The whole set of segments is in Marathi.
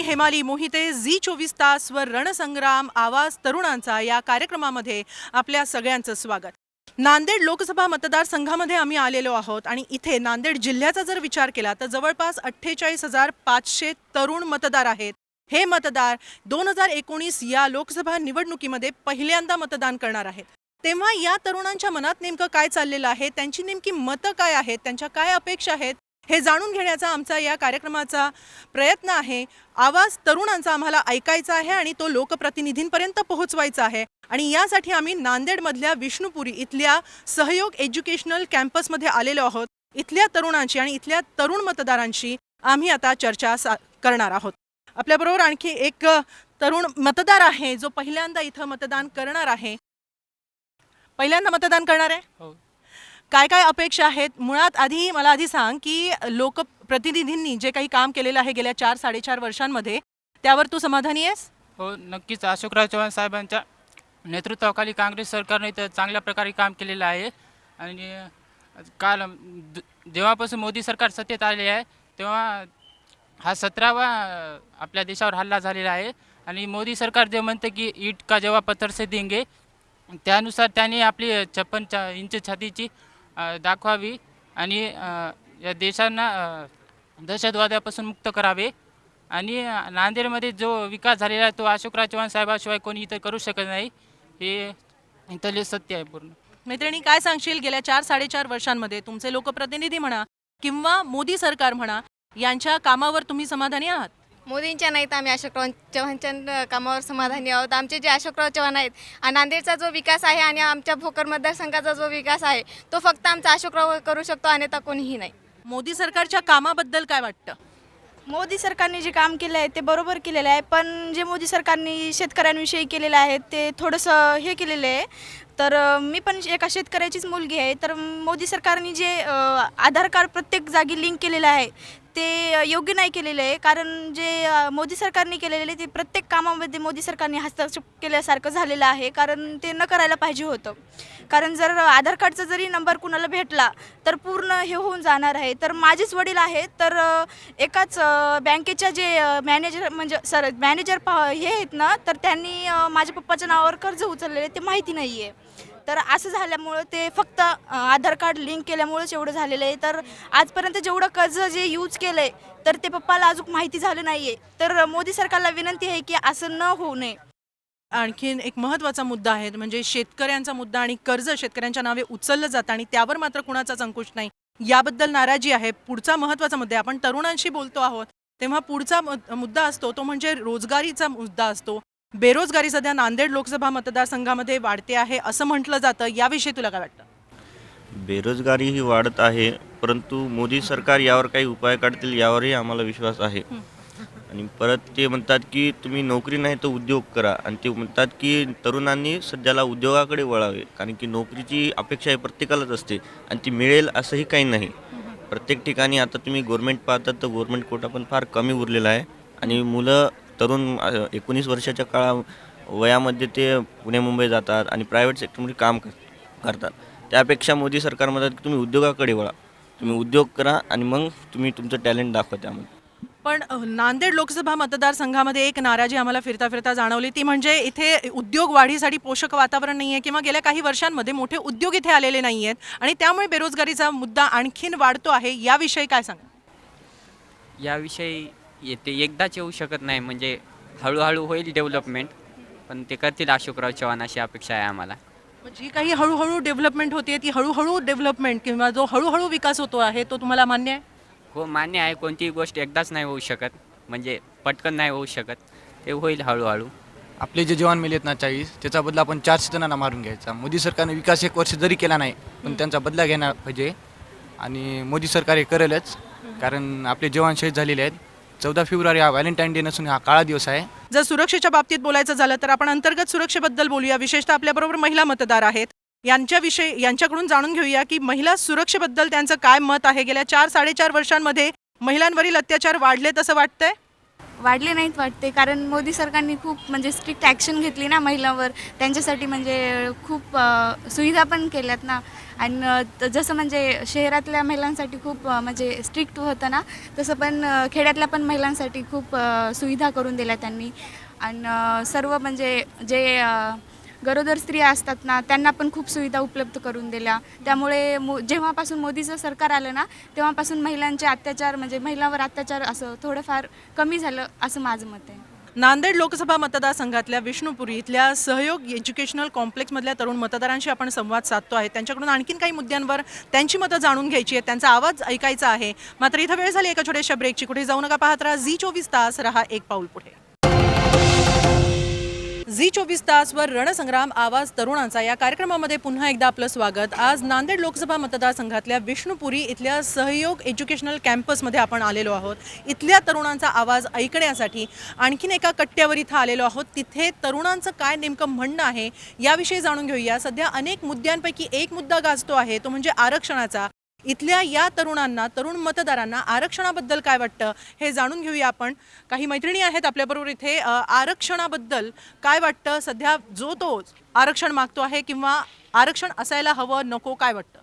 मी हेमाली मोहिते झी चोवीस तास व रणसंग्राम आवाज तरुणांचा या कार्यक्रमामध्ये आपल्या सगळ्यांचं स्वागत. नांदेड लोकसभा मतदारसंघामध्ये आम्ही आलेलो आहोत आणि इथे नांदेड जिल्ह्याचा जर विचार केला तर जवळपास अठ्ठेचाळीस हजार पाचशे तरुण मतदार आहेत. हे मतदार दोन हजार एकोणीस या लोकसभा निवडणुकीमध्ये पहिल्यांदा मतदान करणार आहेत. तेव्हा या तरुणांच्या मनात नेमकं काय चाललेलं आहे? त्यांची नेमकी मतं काय आहेत? त्यांच्या काय अपेक्षा आहेत? हे जाणून घेण्याचा आमचा या कार्यक्रमाचा प्रयत्न आहे. आवाज तरुणांचा आम्हाला ऐकायचा आहे आणि तो लोकप्रतिनिधींपर्यंत पोहोचवायचा आहे. आणि यासाठी आम्ही नांदेडमधल्या विष्णुपुरी इथल्या सहयोग एज्युकेशनल कॅम्पसमध्ये आलेलो आहोत. इथल्या तरुणांची आणि इथल्या तरुण मतदारांशी आम्ही आता चर्चा सा करणार आहोत. आपल्याबरोबर आणखी एक तरुण मतदार आहे जो पहिल्यांदा इथं मतदान करणार आहे. पहिल्यांदा मतदान करणार आहे? हो. काय काय अपेक्षा आहेत? मुळात आधी मला आधी सांग की लोकप्रतिनिधींनी जे काही काम केलेलं आहे गेल्या चार साडेचार वर्षांमध्ये त्यावर तू समाधानी आहेस? हो नक्कीच. अशोकराव चव्हाण साहेबांच्या नेतृत्वाखाली काँग्रेस सरकारने इथं चांगल्या प्रकारे काम केलेलं आहे. आणि काल जेव्हापासून मोदी सरकार सत्तेत आले आहे तेव्हा हा सतरावा आपल्या देशावर हल्ला झालेला आहे. आणि मोदी सरकार जे म्हणतं की ईट का जेव्हा पत्थर से देंगे त्यानुसार त्यांनी आपली छप्पन चा इंच छातीची दाखवावी आणि या देशांना दहशतवादापासून मुक्त करावे. आणि नांदेडमध्ये जो विकास झालेला आहे तो अशोकराव चव्हाण साहेबाशिवाय कोणी इथं करू शकत नाही. हे इथले सत्य आहे पूर्ण. मैत्रिणी काय सांगशील? गेल्या चार साडेचार वर्षांमध्ये तुमचे लोकप्रतिनिधी म्हणा किंवा मोदी सरकार म्हणा यांच्या कामावर तुम्ही समाधानी आहात? मोदींच्या नाहीत आम्ही अशोकराव चव्हाणच्या कामावर समाधानी आहोत. आमचे जे अशोकराव चव्हाण आहेत आणि नांदेडचा जो विकास आहे आणि आमच्या भोकर मतदारसंघाचा जो विकास आहे तो फक्त आमचा अशोकराव करू शकतो अन्यथा कोणीही नाही. मोदी सरकारच्या कामाबद्दल काय वाटतं? मोदी सरकारने जे काम केलं आहे ते बरोबर केलेलं आहे पण जे मोदी सरकारने शेतकऱ्यांविषयी केलेलं आहे ते थोडंसं हे केलेलं आहे. तर मी पण एका शेतकऱ्याचीच मुलगी आहे तर मोदी सरकारने जे आधार कार्ड प्रत्येक जागी लिंक केलेलं आहे ते योग्य नाही केलेलं आहे. कारण जे मोदी सरकारने केलेले आहे ते प्रत्येक कामामध्ये मोदी सरकारने हस्तक्षेप केल्यासारखं झालेलं आहे. कारण ते न करायला पाहिजे होतं. कारण जर आधार कार्डचा जरी नंबर कुणाला भेटला तर पूर्ण हे होऊन जाणार आहे. तर माझेच वडील आहेत तर एकाच बँकेच्या जे मॅनेजर म्हणजे सर मॅनेजर पा हे आहेत ना तर त्यांनी माझ्या पप्पाच्या नावावर कर्ज उचललेले ते माहिती नाही आहे तर असं झाल्यामुळं ते फक्त आधार कार्ड लिंक केल्यामुळेच एवढं झालेलं आहे. तर आजपर्यंत जेवढं कर्ज जे यूज केलं आहे तर ते पप्पाला अजून माहिती झालं नाही आहे तर मोदी सरकारला विनंती आहे की असं न होऊ नये. आणखीन एक महत्त्वाचा मुद्दा आहे म्हणजे शेतकऱ्यांचा मुद्दा आणि कर्ज शेतकऱ्यांच्या नावे उचललं जातं आणि त्यावर मात्र कुणाचाच अंकुश नाही. याबद्दल नाराजी आहे. पुढचा महत्त्वाचा मुद्दा आपण तरुणांशी बोलतो आहोत तेव्हा पुढचा मुद्दा असतो तो म्हणजे रोजगारीचा मुद्दा असतो. बेरोजगारी सध्या नांदेड लोकसभा मतदारसंघामध्ये वाढते आहे असं म्हटलं जातं. याविषयी तुला काय वाटतं? बेरोजगारी ही वाढत आहे परंतु मोदी सरकार यावर काही उपाय काढतील यावरही आम्हाला विश्वास आहे. आणि परत ते म्हणतात की तुम्ही नोकरी नाही तर उद्योग करा. आणि ते म्हणतात की तरुणांनी सध्याला उद्योगाकडे वळावे कारण की नोकरीची अपेक्षा ही प्रत्येकालाच असते आणि ती मिळेल असंही काही नाही. प्रत्येक ठिकाणी आता तुम्ही गव्हर्मेंट पाहतात तर गव्हर्मेंट कोटा पण फार कमी उरलेला आहे. आणि मुलं तरुण एकोणीस वर्षाच्या काळा वयामध्ये ते पुणे मुंबई जातात आणि प्रायव्हेट सेक्टरमध्ये काम कर करतात. त्यापेक्षा मोदी सरकार म्हणतात की तुम्ही उद्योगाकडे वळा. तुम्ही उद्योग करा आणि मग तुम्ही तुमचं टॅलेंट दाखवा त्यामध्ये. पण नांदेड लोकसभा मतदारसंघामध्ये एक नाराजी आम्हाला फिरता फिरता जाणवली. ती म्हणजे इथे उद्योग वाढीसाठी पोषक वातावरण नाही आहे किंवा गेल्या काही वर्षांमध्ये मोठे उद्योग इथे आलेले नाही आहेत आणि त्यामुळे बेरोजगारीचा मुद्दा आणखीन वाढतो आहे. याविषयी काय सांगा याविषयी येते. एकदाच येऊ शकत नाही म्हणजे हळूहळू होईल डेव्हलपमेंट पण ते करतील अशोकराव चव्हाण अशी अपेक्षा आहे आम्हाला. जी काही हळूहळू डेव्हलपमेंट होते ती हळूहळू डेव्हलपमेंट किंवा जो हळूहळू विकास होतो आहे तो तुम्हाला मान्य आहे? हो मान्य आहे. कोणतीही गोष्ट एकदाच नाही होऊ शकत म्हणजे पटकन नाही होऊ शकत. ते होईल हळूहळू. आपले जे जवान मेलेत ना चाळीस त्याचा बदला आपण चारशे जणांना मारून घ्यायचा. मोदी सरकारने विकास एक वर्ष जरी केला नाही पण त्यांचा बदला घेणार पाहिजे. आणि मोदी सरकार हे करेलच कारण आपले जवान शहीद झालेले आहेत. चौदा फेब्रुवारी हा व्हॅलेंटाईन डे नसून हा काळा दिवस आहे. जर सुरक्षेच्या बाबतीत बोलायचं झालं तर आपण अंतर्गत सुरक्षेबद्दल बोलूया. विशेषतः आपल्याबरोबर महिला मतदार आहेत. यांच्याविषयी यांच्याकडून जाणून घेऊया की महिला सुरक्षेबद्दल त्यांचं काय मत आहे. गेल्या चार साडेचार वर्षांमध्ये महिलांवरील अत्याचार वाढलेत असं वाटतंय? वाढले नाहीत वाटते. कारण मोदी सरकारने खूप म्हणजे स्ट्रिक्ट ॲक्शन घेतली ना महिलांवर. त्यांच्यासाठी म्हणजे खूप अ, सुविधा पण केल्यात ना. आणि अ, त- जसं म्हणजे शहरातल्या महिलांसाठी खूप अ, म्हणजे स्ट्रिक्ट होतं ना तसं पण अ, खेड्यातल्या पण महिलांसाठी खूप अ, सुविधा करून दिल्या त्यांनी. आणि अ, सर्व म्हणजे जे अ, गरोदर स्त्रिया असतात ना त्यांना पण खूप सुविधा उपलब्ध करून दिल्या. त्यामुळे मो जेव्हापासून मोदीचं सरकार आलं ना तेव्हापासून महिलांचे अत्याचार म्हणजे महिलांवर अत्याचार असं थोडंफार कमी झालं असं माझं मत आहे. नांदेड लोकसभा मतदारसंघातल्या विष्णुपुरी इथल्या सहयोग एज्युकेशनल कॉम्प्लेक्समधल्या तरुण मतदारांशी आपण संवाद साधतो आहे. त्यांच्याकडून आणखीन काही मुद्द्यांवर त्यांची मतं जाणून घ्यायची आहेत. त्यांचा आवाज ऐकायचा आहे. मात्र इथं वेळ झाली एका छोट्याशा ब्रेकची कुठे जाऊ नका पाहत राहा. झी चोवीस तास रहा एक पाऊल पुढे. झी चोवीस तासवर रणसंग्राम आवाज तरुणांचा या कार्यक्रमामध्ये पुन्हा एकदा आपलं स्वागत. आज नांदेड लोकसभा मतदारसंघातल्या विष्णुपुरी इथल्या सहयोग एज्युकेशनल कॅम्पसमध्ये आपण आलेलो आहोत. इथल्या तरुणांचा आवाज ऐकण्यासाठी आणखीन एका कट्ट्यावर इथं आलेलो आहोत. तिथे तरुणांचं काय नेमकं म्हणणं आहे याविषयी जाणून घेऊया. सध्या अनेक मुद्द्यांपैकी एक मुद्दा गाजतो आहे तो म्हणजे आरक्षणाचा. इथल्या या तरुणांना तरुण मतदारांना आरक्षणाबद्दल काय वाटतं हे जाणून घेऊया आपण. काही मैत्रिणी आहेत आपल्याबरोबर इथे. आरक्षणाबद्दल काय वाटतं? सध्या जो तो आरक्षण मागतो आहे किंवा आरक्षण असायला हवं नको काय वाटतं?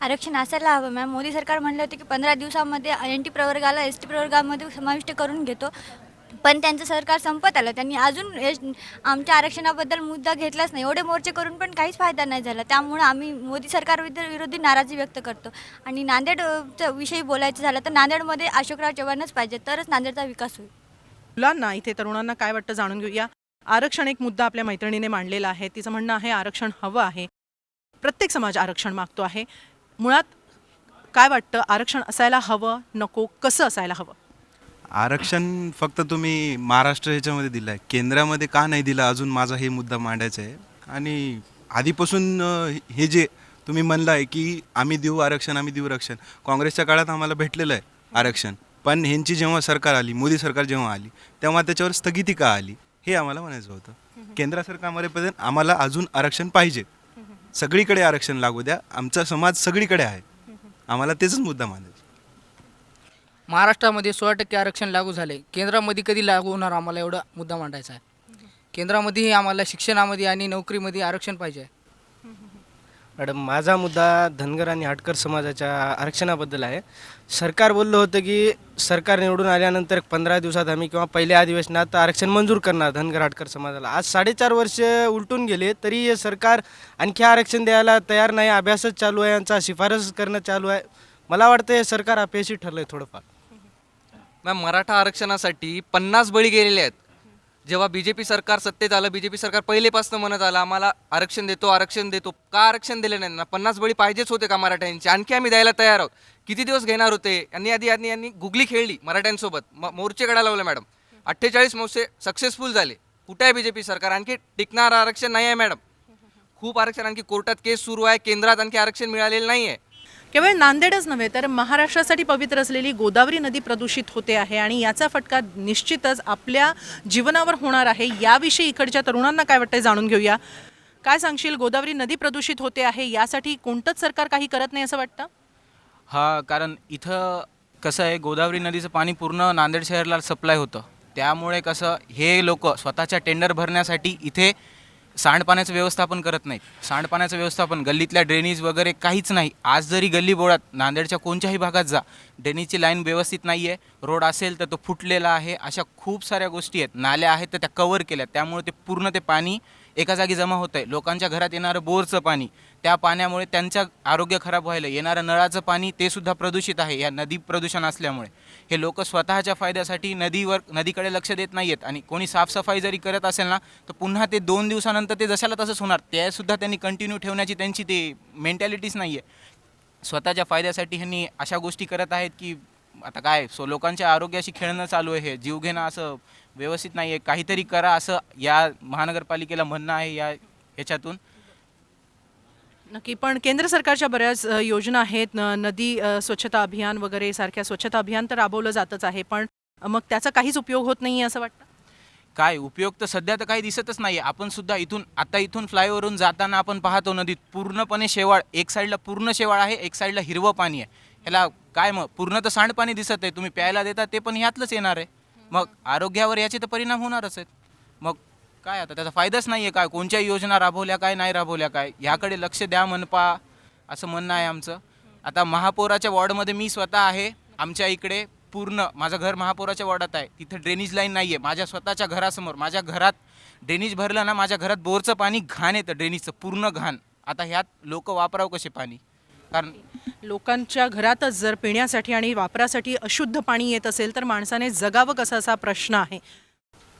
आरक्षण असायला हवं मॅम. मोदी सरकार म्हणलं होतं की पंधरा दिवसामध्ये एन टी प्रवर्गाला एस टी प्रवर्गामध्ये समाविष्ट करून घेतो. पण त्यांचं सरकार संपत आलं. त्यांनी अजून आमच्या आरक्षणाबद्दल मुद्दा घेतलाच नाही. एवढे मोर्चे करून पण काहीच फायदा नाही झाला. त्यामुळं आम्ही मोदी सरकार विरोधी नाराजी व्यक्त करतो. आणि नांदेडच्या विषयी बोलायचं झालं तर नांदेडमध्ये अशोकराव चव्हाणच पाहिजे तरच नांदेडचा विकास होईल. मुलांना इथे तरुणांना काय वाटतं जाणून घेऊया. आरक्षण एक मुद्दा आपल्या मैत्रिणीने मांडलेला आहे. तिचं म्हणणं आहे आरक्षण हवं आहे. प्रत्येक समाज आरक्षण मागतो आहे. मुळात काय वाटतं? आरक्षण असायला हवं? नको? कसं असायला हवं? आरक्षण फक्त तुम्ही महाराष्ट्र ह्याच्यामध्ये दिलं आहे केंद्रामध्ये का नाही दिलं? अजून माझा हे मुद्दा मांडायचा आहे. आणि आधीपासून हे जे तुम्ही म्हणलं आहे की आम्ही देऊ आरक्षण आम्ही देऊ आरक्षण काँग्रेसच्या काळात आम्हाला भेटलेलं आहे आरक्षण. पण ह्यांची जेव्हा सरकार आली मोदी सरकार जेव्हा आली तेव्हा त्याच्यावर स्थगिती का आली? हे आम्हाला म्हणायचं होतं. केंद्र सरकारमध्येपर्यंत आम्हाला अजून आरक्षण पाहिजे. सगळीकडे आरक्षण लागू द्या. आमचा समाज सगळीकडे आहे. आम्हाला तेच मुद्दा मानायचा महाराष्ट्रामध्ये सोळा टक्के आरक्षण लागू झाले. केंद्रामध्ये कधी लागू होणार आम्हाला एवढा मुद्दा मांडायचा आहे. केंद्रामध्येही आम्हाला शिक्षणामध्ये आणि नोकरीमध्ये आरक्षण पाहिजे आहे. मॅडम माझा मुद्दा धनगर आणि हाटकर समाजाच्या आरक्षणाबद्दल आहे. सरकार बोललं होतं की सरकार निवडून आल्यानंतर पंधरा दिवसात आम्ही किंवा पहिल्या अधिवेशनात आरक्षण मंजूर करणार धनगर हाटकर समाजाला. आज साडेचार वर्ष उलटून गेले तरी हे सरकार आणखी आरक्षण द्यायला तयार नाही. अभ्यासच चालू आहे यांचा शिफारस करणं चालू आहे. मला वाटतं हे सरकार अपयशी ठरलं आहे थोडंफार. मॅम मराठा आरक्षणासाठी पन्नास बळी गेलेले आहेत. जेव्हा बी जे पी सरकार सत्तेत आलं बी जे पी सरकार पहिलेपासून म्हणत आलं आम्हाला आरक्षण देतो आरक्षण देतो. का आरक्षण दिले नाही? ना पन्नास बळी पाहिजेच होते का मराठ्यांचे? आणखी आम्ही द्यायला तयार आहोत. किती दिवस घेणार होते? यांनी आधी यांनी यांनी गुगली खेळली मराठ्यांसोबत. म मोर्चे काढायला लावले मॅडम. अठ्ठेचाळीस मोर्चे सक्सेसफुल झाले. कुठे आहे बी जे पी सरकार? आणखी टिकणार आरक्षण नाही आहे मॅडम. खूप आरक्षण आणखी कोर्टात केस सुरू आहे केंद्रात आणखी आरक्षण मिळालेलं नाही आहे केवळ नांदेडच नव्हे तर महाराष्ट्रासाठी पवित्र असलेली गोदावरी नदी प्रदूषित होते आहे आणि याचा फटका निश्चितच आपल्या जीवनावर होणार आहे. याविषयी इकडच्या तरुणांना काय वाटतंय जाणून घेऊया. काय सांगशील गोदावरी नदी प्रदूषित होते आहे यासाठी कोणतंच सरकार काही करत नाही असं वाटतं? हा कारण इथं कसं आहे गोदावरी नदीचं पाणी पूर्ण नांदेड शहराला सप्लाय होतं. त्यामुळे कसं हे लोक स्वतःच्या टेंडर भरण्यासाठी इथे सांडपाण्याचं व्यवस्थापन करत नाहीत. सांडपाण्याचं व्यवस्थापन गल्लीतल्या ड्रेनेज वगैरे काहीच नाही. आज जरी गल्ली बोळात नांदेडच्या कोणत्याही भागात जा ड्रेनेजची लाईन व्यवस्थित नाही आहे रोड असेल तर तो फुटलेला आहे अशा खूप साऱ्या गोष्टी आहेत. नाल्या आहेत तर त्या कवर केल्या त्यामुळे ते पूर्ण ते पाणी एका जागी जमा होत आहे लोकांच्या घरात येणारं बोरचं पाणी त्या पाण्यामुळे त्यांचं आरोग्य खराब व्हायला येणारं नळाचं पाणी ते सुद्धा प्रदूषित आहे. या नदी प्रदूषण असल्यामुळे. हे लोक स्वतःच्या फायद्यासाठी नदीवर नदीकडे लक्ष देत नाही आहेत आणि कोणी साफसफाई जरी करत असेल ना तर पुन्हा ते दोन दिवसानंतर ते जशाला तसंच होणार त्यासुद्धा त्यांनी कंटिन्यू ठेवण्याची त्यांची ते मेंटॅलिटीच नाही आहे स्वतःच्या फायद्यासाठी ह्यांनी अशा गोष्टी करत आहेत की आता काय सो लोकांच्या आरोग्याशी खेळणं चालू आहे हे जीव घेणं असं व्यवस्थित नाही आहे काहीतरी करा असं या महानगरपालिकेला म्हणणं आहे या ह्याच्यातून. नक्की. पण केंद्र सरकारच्या बऱ्याच योजना आहेत. नदी स्वच्छता अभियान वगैरे सारख्या स्वच्छता अभियान तर राबवलं जातच आहे. पण मग त्याचा काहीच उपयोग होत नाही असं वाटतं? काय? उपयोग तर सध्या तर काही दिसतच नाही आपण सुद्धा इथून आता इथून फ्लायओव्हरून जाताना आपण पाहतो नदीत. पूर्णपणे शेवाळ एक साईडला पूर्ण शेवाळ आहे एक साईडला हिरवं पाणी आहे. ह्याला काय मग? पूर्ण तर सांडपाणी दिसत आहे. तुम्ही प्यायला देता ते पण ह्यातलंच येणार आहे. मग आरोग्यावर याचे तर परिणाम होणारच आहेत. मग काय आता? त्याचा फायदाच नाही आहे काय? कोणत्या योजना राबवल्या काय नाही राबवल्या काय? ह्याकडे लक्ष द्या मनपा असं म्हणणं आहे आमचं. आता महापौराच्या वॉर्डमध्ये मी स्वतः आहे आमच्या इकडे पूर्ण माझं घर महापौराच्या वॉर्डात आहे. तिथं ड्रेनेज लाईन नाही आहे माझ्या स्वतःच्या घरासमोर माझ्या घरात ड्रेनेज भरलं ना माझ्या घरात बोरचं पाणी घाण येतं ड्रेनेजचं पूर्ण घाण. आता ह्यात लोक वापरावं कसे पाणी? कारण लोकांच्या घरातच जर पिण्यासाठी आणि वापरासाठी अशुद्ध पाणी येत असेल तर माणसाने जगावं कसं असा प्रश्न आहे?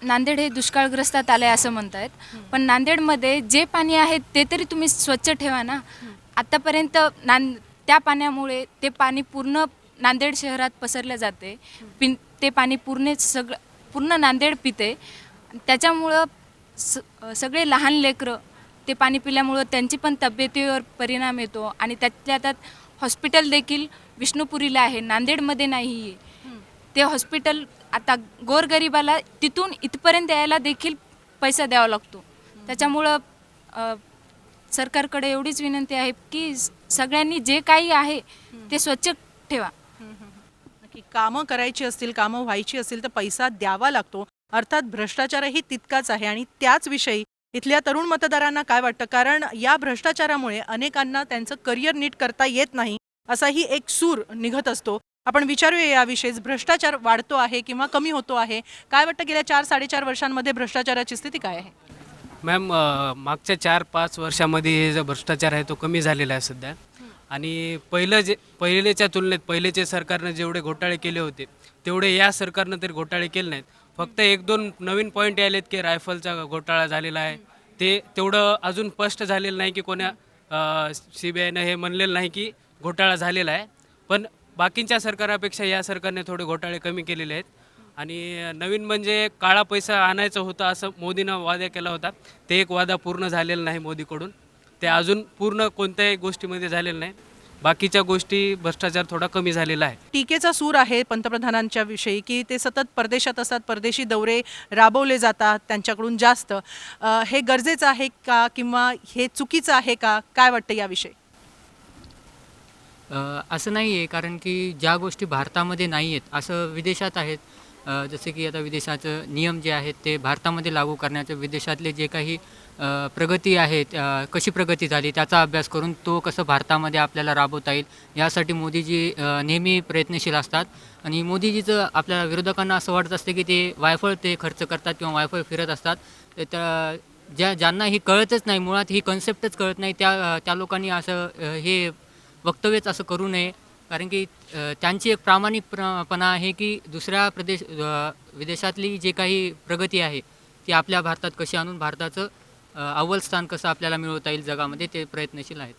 नांदेड हे दुष्काळग्रस्तात आलं आहे असं म्हणतायत. पण नांदेडमध्ये जे पाणी आहे ते तरी तुम्ही स्वच्छ ठेवा ना. आत्तापर्यंत नां त्या पाण्यामुळे ते पाणी पूर्ण नांदेड शहरात पसरलं जाते. पिन ते पाणी पूर्ण सगळं पूर्ण नांदेड पिते. त्याच्यामुळं स सगळे लहान लेकरं ते पाणी पिल्यामुळं त्यांची पण तब्येतीवर परिणाम येतो आणि त्यातल्या त्यात हॉस्पिटल देखील विष्णुपुरीला आहे. नांदेडमध्ये नाही आहे ते हॉस्पिटल आता गोरगरिबाला तिथून इथपर्यंत यायला देखील पैसा द्यावा लागतो. त्याच्यामुळं सरकारकडे एवढीच विनंती आहे की सगळ्यांनी जे काही आहे ते स्वच्छ ठेवा. की कामं करायची असतील कामं व्हायची असतील तर पैसा द्यावा लागतो. अर्थात भ्रष्टाचारही तितकाच आहे आणि त्याच विषयी इथल्या तरुण मतदारांना काय वाटतं? कारण या भ्रष्टाचारामुळे अनेकांना त्यांचं करिअर नीट करता येत नाही असाही एक सूर निघत असतो. आपण विचारूया याविषयीच. भ्रष्टाचार वाढतो आहे किंवा कमी होतो आहे. काय वाटतं गेल्या चार साडेचार वर्षांमध्ये भ्रष्टाचाराची स्थिती काय आहे? मॅम मागच्या चार पाच वर्षामध्ये हे जो भ्रष्टाचार आहे तो कमी झालेला आहे सध्या. आणि पहिलं जे पहिलेच्या तुलनेत पहिलेचे सरकारनं जेवढे घोटाळे केले होते तेवढे या सरकारनं तरी घोटाळे केले नाहीत. फक्त एक दोन नवीन पॉईंट आलेत की रायफलचा घोटाळा झालेला आहे. ते तेवढं अजून स्पष्ट झालेलं नाही की कोण्या सी बी आयनं हे म्हणलेलं नाही की घोटाळा झालेला आहे. पण बाकींच्या सरकारापेक्षा या सरकारने थोडे घोटाळे कमी केलेले आहेत. आणि नवीन म्हणजे काळा पैसा आणायचा होता असं मोदीनं वादा केला होता. ते एक वादा पूर्ण झालेला नाही मोदीकडून. ते अजून पूर्ण कोणत्याही गोष्टीमध्ये झालेलं नाही. बाकीच्या गोष्टी भ्रष्टाचार थोडा कमी झालेला आहे. टीकेचा सूर आहे पंतप्रधानांच्या विषयी की ते सतत परदेशात असतात परदेशी दौरे राबवले जातात त्यांच्याकडून जास्त. हे गरजेचं आहे का किंवा हे चुकीचं आहे का? काय वाटतं याविषयी? असं नाही आहे कारण की ज्या गोष्टी भारतामध्ये नाही आहेत असं विदेशात आहेत. जसे की आता विदेशाचं नियम जे आहेत ते भारतामध्ये लागू करण्याचं विदेशातले जे काही प्रगती आहेत कशी प्रगती झाली त्याचा अभ्यास करून तो कसं भारतामध्ये आपल्याला राबवता येईल यासाठी मोदीजी नेहमी प्रयत्नशील असतात. आणि मोदीजीचं आपल्या विरोधकांना असं वाटत असतं की ते वायफळ ते खर्च करतात किंवा वायफळ फिरत असतात. तर ज्या ज्यांना ही कळतच नाही मुळात ही कन्सेप्टच कळत नाही त्या त्या लोकांनी असं हे वक्तव्यच असं करू नये. कारण की त्यांची एक प्रामाणिकपणा आहे की दुसऱ्या प्रदेश विदेशातली जे काही प्रगती आहे ती आपल्या भारतात कशी आणून भारताचं अव्वल स्थान कसं आपल्याला मिळवता येईल जगामध्ये ते प्रयत्नशील आहेत.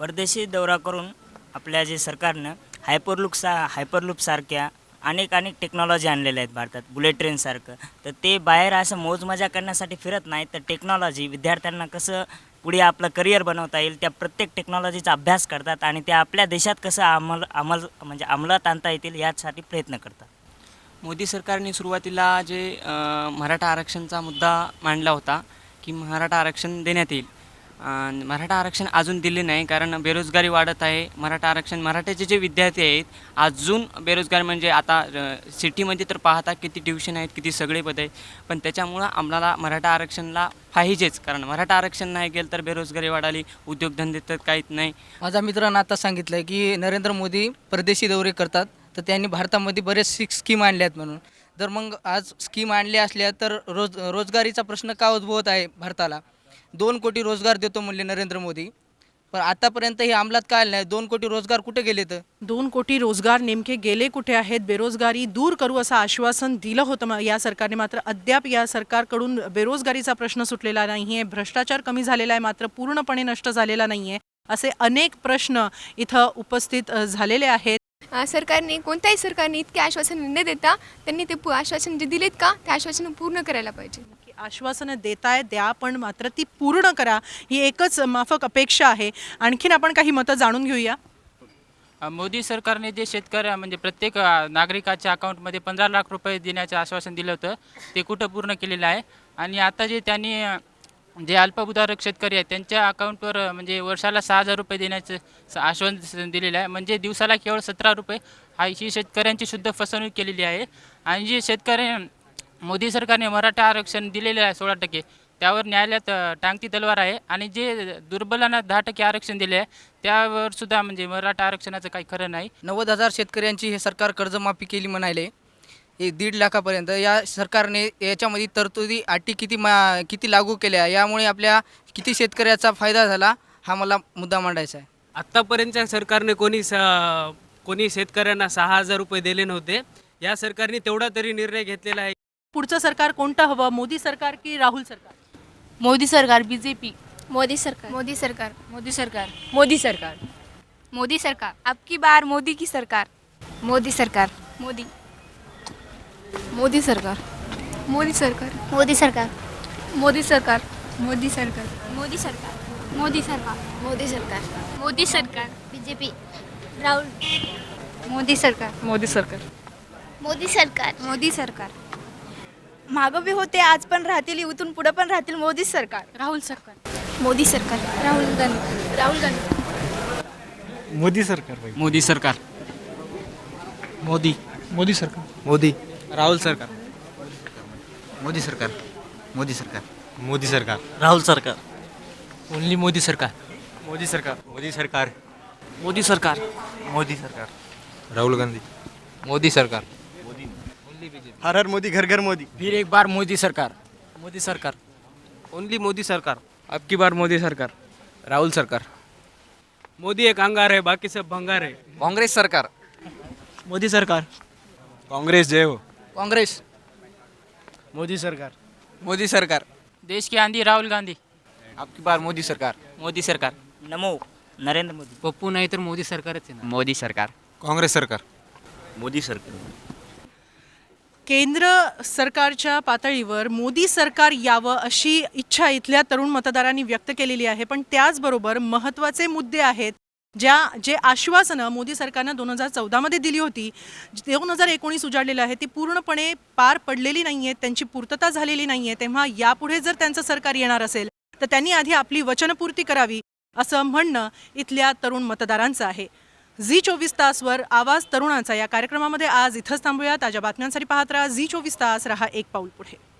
परदेशी दौरा करून आपल्या जे सरकारनं हायपरलूक सा हायपरलूपसारख्या अनेक अनेक टेक्नॉलॉजी आणलेल्या आहेत भारतात बुलेट ट्रेनसारखं तर ते बाहेर असं मोजमजा करण्यासाठी फिरत नाही तर टेक्नॉलॉजी विद्यार्थ्यांना कसं पुढे आपलं करिअर बनवता येईल त्या प्रत्येक टेक्नॉलॉजीचा अभ्यास करतात आणि त्या आपल्या देशात कसं अमल अंमल म्हणजे अंमलात आणता येतील यासाठी प्रयत्न करतात. मोदी सरकारने सुरुवातीला जे मराठा आरक्षणचा मुद्दा मांडला होता की मराठा आरक्षण देण्यात येईल. मराठा आरक्षण अजून दिले नाही कारण बेरोजगारी वाढत आहे. मराठा आरक्षण मराठ्याचे जे विद्यार्थी आहेत अजून बेरोजगार म्हणजे आता सिटीमध्ये तर पाहता किती ट्युशन आहेत किती सगळे पद आहेत पण त्याच्यामुळं आम्हाला मराठा आरक्षणला पाहिजेच कारण मराठा आरक्षण नाही गेलं तर बेरोजगारी वाढाली उद्योगधंदे तर काहीच नाही. माझ्या मित्रांना आता सांगितलं आहे की नरेंद्र मोदी परदेशी दौरे करतात तर त्यांनी भारतामध्ये बरेच स्कीम आणल्या आहेत म्हणून. जर मग आज स्कीम आणल्या असल्या तर रोज रोजगारीचा प्रश्न का उद्भवत आहे भारताला? दोन कोटी रोजगार देतो म्हणले नरेंद्र मोदी. पण आतापर्यंत हे अंमलात काय आलं नाही? दोन कोटी रोजगार कुठे गेले तर? दोन कोटी रोजगार नेमके गेले कुठे आहेत? बेरोजगारी दूर करू असं आश्वासन दिलं होतं या सरकारने. मात्र अद्याप या सरकारकडून बेरोजगारीचा प्रश्न सुटलेला नाही आहे भ्रष्टाचार कमी झालेला आहे मात्र पूर्णपणे नष्ट झालेला नाही आहे असे अनेक प्रश्न इथं उपस्थित झालेले आहेत. सरकारने कोणत्याही सरकारने इतके आश्वासन न देता त्यांनी ते पु- आश्वासन जे दिलेत का? ते आश्वासन पूर्ण करायला पाहिजे. आश्वासनं देताय द्या पण मात्र ती पूर्ण करा ही एकच माफक अपेक्षा आहे. आणखीन आपण काही मतं जाणून घेऊया. मोदी सरकारने जे शेतकऱ्या म्हणजे प्रत्येक नागरिकाच्या अकाउंटमध्ये पंधरा लाख रुपये देण्याचं आश्वासन दिलं होतं ते कुठं पूर्ण केलेलं आहे? आणि आता जे त्यांनी जे अल्पभूधारक शेतकरी आहेत त्यांच्या अकाउंटवर म्हणजे वर्षाला सहा हजार रुपये देण्याचं आश्वासन दिलेलं आहे. म्हणजे दिवसाला केवळ सतरा रुपये हा ही शेतकऱ्यांची शुद्ध फसवणूक केलेली आहे. आणि जे शेतकरी मोदी सरकारने मराठा आरक्षण दिलेले आहे सोळा टक्के. त्यावर न्यायालयात टांगती तलवार आहे. आणि जे दुर्बलांना दहा टक्के आरक्षण दिले आहे त्यावर सुद्धा म्हणजे मराठा आरक्षणाचं काही खरं नाही. नव्वद हजार शेतकऱ्यांची हे सरकार कर्जमाफी केली म्हणाले. हे दीड लाखापर्यंत. या सरकारने याच्यामध्ये तरतुदी अटी किती मा किती लागू केल्या यामुळे आपल्या किती शेतकऱ्याचा फायदा झाला हा मला मुद्दा मांडायचा आहे. आत्तापर्यंतच्या सरकारने कोणी स कोणी शेतकऱ्यांना सहा हजार रुपये दिले नव्हते. या सरकारने तेवढा तरी निर्णय घेतलेला आहे. पुढचं सरकार कोणतं हवं मोदी सरकार की राहुल सरकार मोदी सरकार बी जे पी मोदी सरकार मोदी सरकार मोदी सरकार मोदी सरकार मोदी सरकार अबकी बार मोदी की सरकार मोदी सरकार मोदी मोदी सरकार मोदी सरकार मोदी सरकार मोदी सरकार मोदी सरकार मोदी सरकार मोदी सरकार मोदी सरकार मोदी सरकार बीजेपी राहुल मोदी सरकार मोदी सरकार मोदी सरकार मोदी सरकार मागं बी होते आज पण राहतील इथून पुढे पण राहतील मोदी सरकार राहुल सरकार मोदी सरकार राहुल गांधी राहुल गांधी मोदी सरकार भाई मोदी सरकार मोदी मोदी सरकार मोदी राहुल सरकार मोदी सरकार मोदी सरकार मोदी सरकार राहुल सरकार ओनली मोदी सरकार मोदी सरकार मोदी सरकार मोदी सरकार मोदी सरकार राहुल गांधी मोदी सरकार हर हर मोदी घर घर मोदी फिर एक बार मोदी सरकार मोदी सरकार ओनली मोदी सरकार अब की बार मोदी सरकार राहुल सरकार मोदी एक अंगार है बाकी सब भंगार है कांग्रेस सरकार मोदी सरकार कांग्रेस जय हो काँग्रेस मोदी सरकार मोदी सरकार देश की आंधी राहुल गांधी आपकी बार मोदी सरकार मोदी सरकार नमो नरेंद्र मोदी पप्पू नाही तर मोदी सरकारच आहे ना मोदी सरकार काँग्रेस सरकार मोदी सरकार केंद्र सरकारच्या पातळीवर मोदी सरकार यावं अशी इच्छा इथल्या तरुण मतदारांनी व्यक्त केलेली आहे. पण त्याचबरोबर महत्त्वाचे मुद्दे आहेत ज्या जे आश्वासनं मोदी सरकारनं दोन हजार चौदामध्ये दिली होती दोन हजार एकोणीस उजाडलेलं आहे ती पूर्णपणे पार पडलेली नाही आहेत त्यांची पूर्तता झालेली नाही आहे तेव्हा यापुढे जर त्यांचं सरकार येणार असेल तर त्यांनी आधी आपली वचनपूर्ती करावी असं म्हणणं इथल्या तरुण मतदारांचं आहे. झी चोवीस तासवर आवाज तरुणाचा या कार्यक्रमामध्ये आज इथंच थांबूया ताज्या बातम्यांसाठी पाहत राहा झी चोवीस तास. रहा एक पाऊल पुढे.